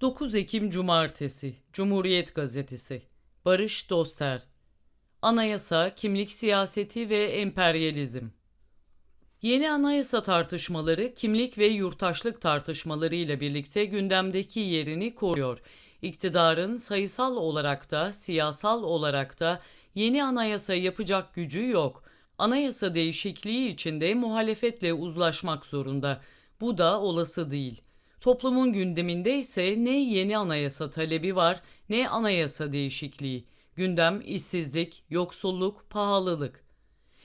9 Ekim Cumartesi Cumhuriyet Gazetesi Barış Doster Anayasa, kimlik siyaseti ve emperyalizm Yeni anayasa tartışmaları kimlik ve yurttaşlık tartışmaları ile birlikte gündemdeki yerini koruyor. İktidarın sayısal olarak da siyasal olarak da yeni anayasa yapacak gücü yok. Anayasa değişikliği içinde muhalefetle uzlaşmak zorunda. Bu da olası değil. Toplumun gündeminde ise ne yeni anayasa talebi var ne anayasa değişikliği. Gündem işsizlik, yoksulluk, pahalılık.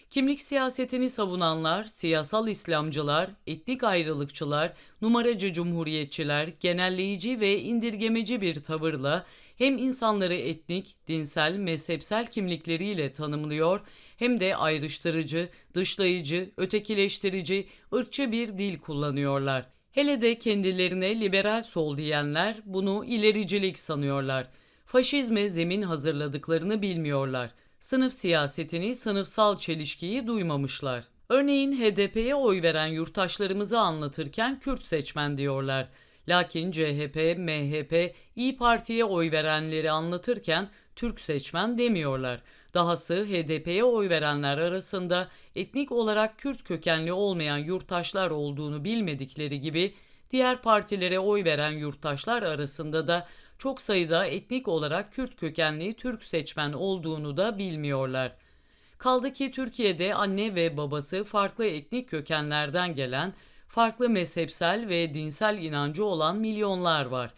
Kimlik siyasetini savunanlar, siyasal İslamcılar, etnik ayrılıkçılar, numaracı cumhuriyetçiler genelleyici ve indirgemeci bir tavırla hem insanları etnik, dinsel, mezhepsel kimlikleriyle tanımlıyor hem de ayrıştırıcı, dışlayıcı, ötekileştirici, ırkçı bir dil kullanıyorlar. Hele de kendilerine liberal sol diyenler bunu ilericilik sanıyorlar. Faşizme zemin hazırladıklarını bilmiyorlar. Sınıf siyasetini, sınıfsal çelişkiyi duymamışlar. Örneğin HDP'ye oy veren yurttaşlarımızı anlatırken Kürt seçmen diyorlar. Lakin CHP, MHP, İyi Parti'ye oy verenleri anlatırken Türk seçmen demiyorlar. Dahası HDP'ye oy verenler arasında etnik olarak Kürt kökenli olmayan yurttaşlar olduğunu bilmedikleri gibi diğer partilere oy veren yurttaşlar arasında da çok sayıda etnik olarak Kürt kökenli Türk seçmen olduğunu da bilmiyorlar. Kaldı ki Türkiye'de anne ve babası farklı etnik kökenlerden gelen, farklı mezhepsel ve dinsel inancı olan milyonlar var.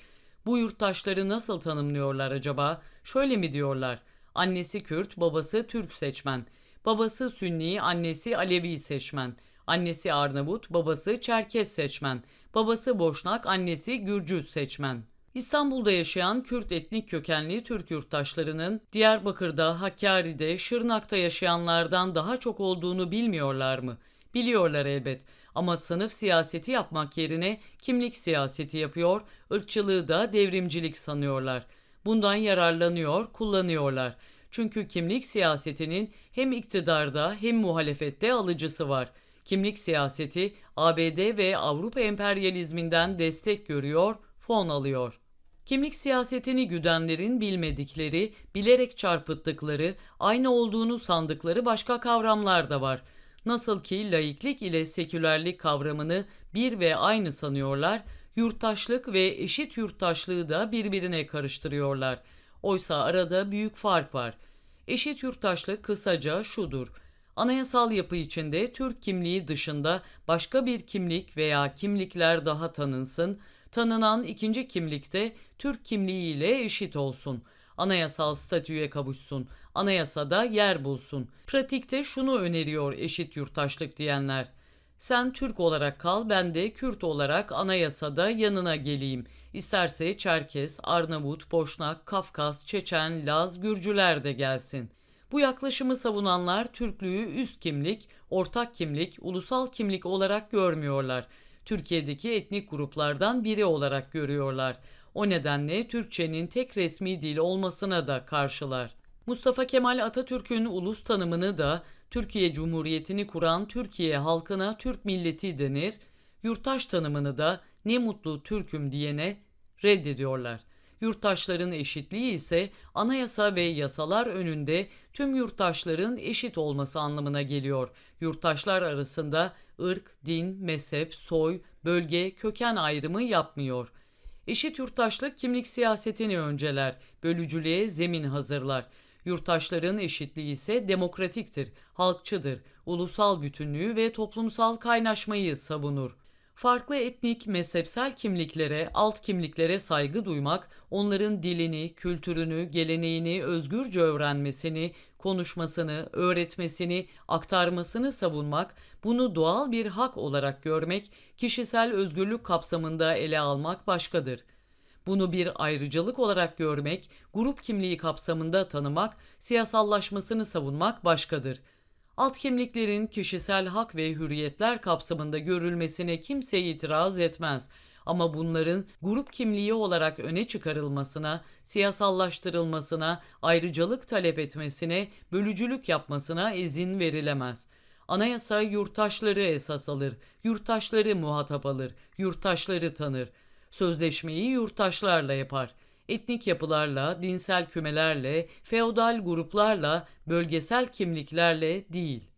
Bu yurttaşları nasıl tanımlıyorlar acaba? Şöyle mi diyorlar? Annesi Kürt, babası Türk seçmen. Babası Sünni, annesi Alevi seçmen. Annesi Arnavut, babası Çerkes seçmen. Babası Boşnak, annesi Gürcü seçmen. İstanbul'da yaşayan Kürt etnik kökenli Türk yurttaşlarının Diyarbakır'da, Hakkari'de, Şırnak'ta yaşayanlardan daha çok olduğunu bilmiyorlar mı? Biliyorlar elbet ama sınıf siyaseti yapmak yerine kimlik siyaseti yapıyor, ırkçılığı da devrimcilik sanıyorlar. Bundan yararlanıyor, kullanıyorlar. Çünkü kimlik siyasetinin hem iktidarda hem muhalefette alıcısı var. Kimlik siyaseti ABD ve Avrupa emperyalizminden destek görüyor, fon alıyor. Kimlik siyasetini güdenlerin bilmedikleri, bilerek çarpıttıkları, aynı olduğunu sandıkları başka kavramlar da var. Nasıl ki laiklik ile sekülerlik kavramını bir ve aynı sanıyorlar, yurttaşlık ve eşit yurttaşlığı da birbirine karıştırıyorlar. Oysa arada büyük fark var. Eşit yurttaşlık kısaca şudur. Anayasal yapı içinde Türk kimliği dışında başka bir kimlik veya kimlikler daha tanınsın, tanınan ikinci kimlikte Türk kimliği ile eşit olsun. Anayasal statüye kavuşsun. Anayasada yer bulsun. Pratikte şunu öneriyor eşit yurttaşlık diyenler. Sen Türk olarak kal, ben de Kürt olarak anayasada yanına geleyim. İsterse Çerkes, Arnavut, Boşnak, Kafkas, Çeçen, Laz, Gürcüler de gelsin. Bu yaklaşımı savunanlar Türklüğü üst kimlik, ortak kimlik, ulusal kimlik olarak görmüyorlar. Türkiye'deki etnik gruplardan biri olarak görüyorlar. O nedenle Türkçenin tek resmi dil olmasına da karşılar. Mustafa Kemal Atatürk'ün ulus tanımını da Türkiye Cumhuriyeti'ni kuran Türkiye halkına Türk milleti denir, yurttaş tanımını da ne mutlu Türk'üm diyene reddediyorlar. Yurttaşların eşitliği ise anayasa ve yasalar önünde tüm yurttaşların eşit olması anlamına geliyor. Yurttaşlar arasında ırk, din, mezhep, soy, bölge, köken ayrımı yapmıyor. Eşit yurttaşlık kimlik siyasetini önceler, bölücülüğe zemin hazırlar. Yurttaşların eşitliği ise demokratiktir, halkçıdır, ulusal bütünlüğü ve toplumsal kaynaşmayı savunur. Farklı etnik, mezhepsel kimliklere, alt kimliklere saygı duymak, onların dilini, kültürünü, geleneğini özgürce öğrenmesini, konuşmasını, öğretmesini, aktarmasını savunmak, bunu doğal bir hak olarak görmek, kişisel özgürlük kapsamında ele almak başkadır. Bunu bir ayrıcalık olarak görmek, grup kimliği kapsamında tanımak, siyasallaşmasını savunmak başkadır. Alt kimliklerin kişisel hak ve hürriyetler kapsamında görülmesine kimse itiraz etmez. Ama bunların grup kimliği olarak öne çıkarılmasına, siyasallaştırılmasına, ayrıcalık talep etmesine, bölücülük yapmasına izin verilemez. Anayasa yurttaşları esas alır, yurttaşları muhatap alır, yurttaşları tanır. Sözleşmeyi yurttaşlarla yapar. Etnik yapılarla, dinsel kümelerle, feodal gruplarla, bölgesel kimliklerle değil.